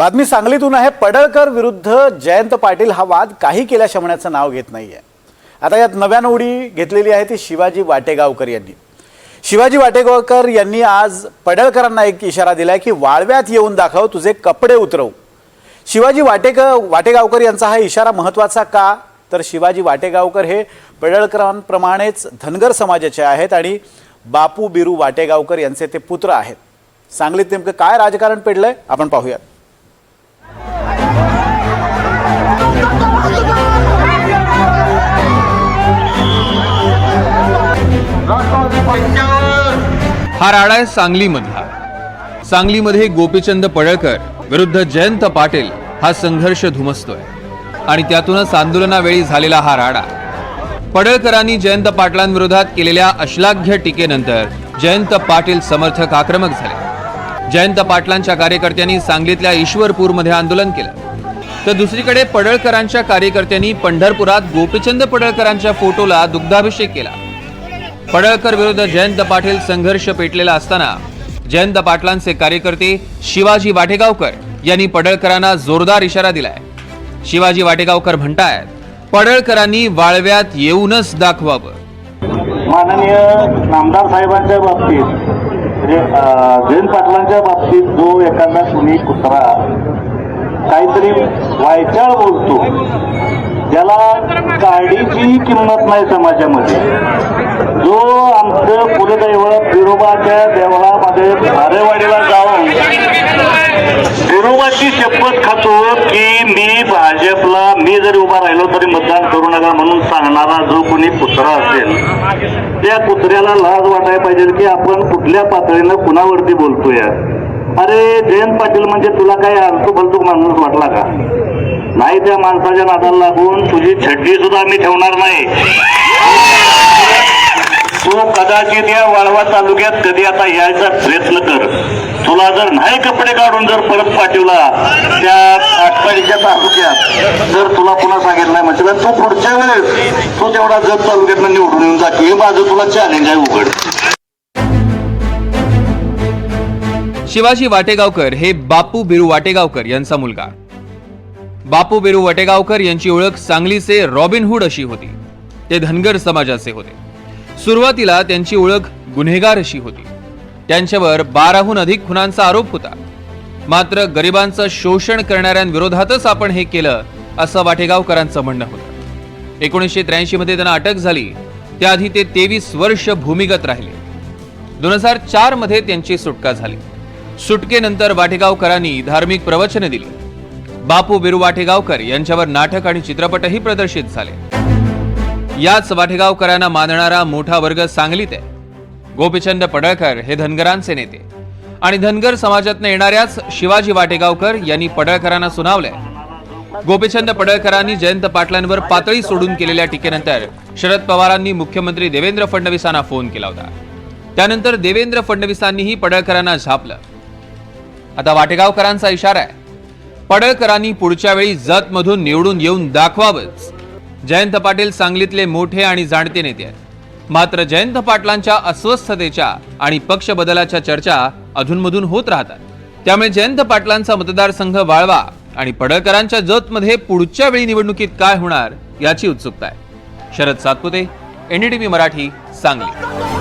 बातमी सांगलीतून आहे पडळकर विरुद्ध जयंत पाटील हा वाद काही केल्या शमण्याचं नाव घेत नाही आहे आता यात नव्यानं उडी घेतलेली आहे ती शिवाजी वाटेगावकर यांनी. शिवाजी वाटेगावकर यांनी आज पडळकरांना एक इशारा दिला आहे की वाळव्यात येऊन दाखव तुझे कपडे उतरव. शिवाजी वाटेक वाटेगावकर यांचा हा इशारा महत्त्वाचा का? तर शिवाजी वाटेगावकर हे पडळकरांप्रमाणेच धनगर समाजाचे आहेत आणि बापू बिरू वाटेगावकर यांचे ते पुत्र आहेत. सांगलीत नेमकं काय राजकारण पेडलंय? आपण पाहूयात. हा राडा आहे सांगलीमधला. सांगलीमध्ये गोपीचंद पडळकर विरुद्ध जयंत पाटील हा संघर्ष धुमसतोय. आणि त्यातूनच आंदोलनावेळी झालेला हा राडा. पडळकरांनी जयंत पाटलांविरोधात केलेल्या अश्लाघ्य टीकेनंतर जयंत पाटील समर्थक आक्रमक झाले. जयंत पाटलांच्या कार्यकर्त्यांनी सांगलीतल्या ईश्वरपूरमध्ये आंदोलन केलं. तर दुसरीकडे पडळकरांच्या कार्यकर्त्यांनी पंढरपुरात गोपीचंद पडळकरांच्या फोटोला दुग्धाभिषेक केला. पडळकर विरुद्ध जयंत पाटील संघर्ष पेटलेला असताना जयंत पाटलांचे कार्यकर्ते शिवाजी वाटेगावकर यांनी पडळकरांना जोरदार इशारा दिलाय. शिवाजी वाटेगावकर म्हणतायत पडळकरांनी वाळव्यात येऊनच दाखवावं. माननीय नामदार साहेबांच्या बाबतीत म्हणजे, जयंत पाटलांच्या बाबतीत जो एखादा कुणी कुत्रा काहीतरी वायचाळ बोलतो ज्याला गाडीचीही किंमत नाही समाजामध्ये. जो आमचं कुलदैवत विरोबाच्या देवळामध्ये भारेवाडीला जाऊन विरोबाची शपथ खातो की मी भाजपला मी जरी उभा राहिलो तरी मतदान करू नका म्हणून सांगणारा जो कोणी कुत्रा असेल त्या कुत्र्याला लाज वाटायला पाहिजे की आपण कुठल्या पातळीनं कुणावरती बोलतोय. अरे जयंत पाटील म्हणजे तुला काय आलतू फलतू माणूस वाटला का? नाही त्या माणसाच्या नादाला लागून तुझी छड्डी सुद्धा आम्ही ठेवणार नाही. तू कदाचित या वाळवा तालुक्यात कधी आता यायचा प्रयत्न कर. तुला जर नाही कपडे काढून जर परत पाठवला त्या आटपाडीच्या तालुक्यात जर तुला पुन्हा सांगितलं नाही म्हणजे तू पुढच्या वेळेस तू तेवढा जत तालुक्यातनं निवडून येऊन जा हे माझं तुला चॅलेंज आहे उघड. शिवाजी वाटेगावकर हे बापू बिरू वाटेगावकर यांचा मुलगा. बापू बिरू वाटेगावकर यांची ओळख सांगलीचे रॉबिनहूड अशी होती. ते धनगर समाजाचे होते. सुरुवातीला त्यांची ओळख गुन्हेगार अशी होती. त्यांच्यावर बाराहून अधिक खुनांचा आरोप होता. मात्र गरिबांचं शोषण करणाऱ्यांविरोधातच आपण हे केलं असं वाटेगावकरांचं म्हणणं होतं. एकोणीसशे त्र्याऐंशी मध्ये त्यांना अटक झाली. त्याआधी ते तेवीस वर्ष भूमिगत राहिले. दोन हजार चारमध्ये त्यांची सुटका झाली. सुटकेनंतर वाटेगावकरांनी धार्मिक प्रवचने दिली. बापू बिरू वाटेगावकर यांच्यावर नाटक आणि चित्रपटही प्रदर्शित झाले. याच वाटेगावकरांना मानणारा मोठा वर्ग सांगलीत आहे. गोपीचंद पडळकर हे धनगरांचे नेते. आणि धनगर समाजातनं येणाऱ्याच शिवाजी वाटेगावकर यांनी पडळकरांना सुनावलंय. गोपीचंद पडळकरांनी जयंत पाटलांवर पातळी सोडून केलेल्या टीकेनंतर शरद पवारांनी मुख्यमंत्री देवेंद्र फडणवीसांना फोन केला होता. त्यानंतर देवेंद्र फडणवीसांनीही पडळकरांना झापलं. आता वाटेगावकरांचा इशारा आहे. पडळकरांनी पुढच्या वेळी जतमधून निवडून येऊन दाखवावंच. जयंत पाटील सांगलीतले मोठे आणि जाणते नेते आहेत. मात्र जयंत पाटलांच्या अस्वस्थतेच्या आणि पक्ष बदलाच्या चर्चा अधूनमधून होत राहतात. त्यामुळे जयंत पाटलांचा मतदारसंघ वाळवा आणि पडळकरांच्या जतमध्ये पुढच्या वेळी निवडणुकीत काय होणार याची उत्सुकता आहे. शरद सातपुते एनडीटीव्ही मराठी सांगली.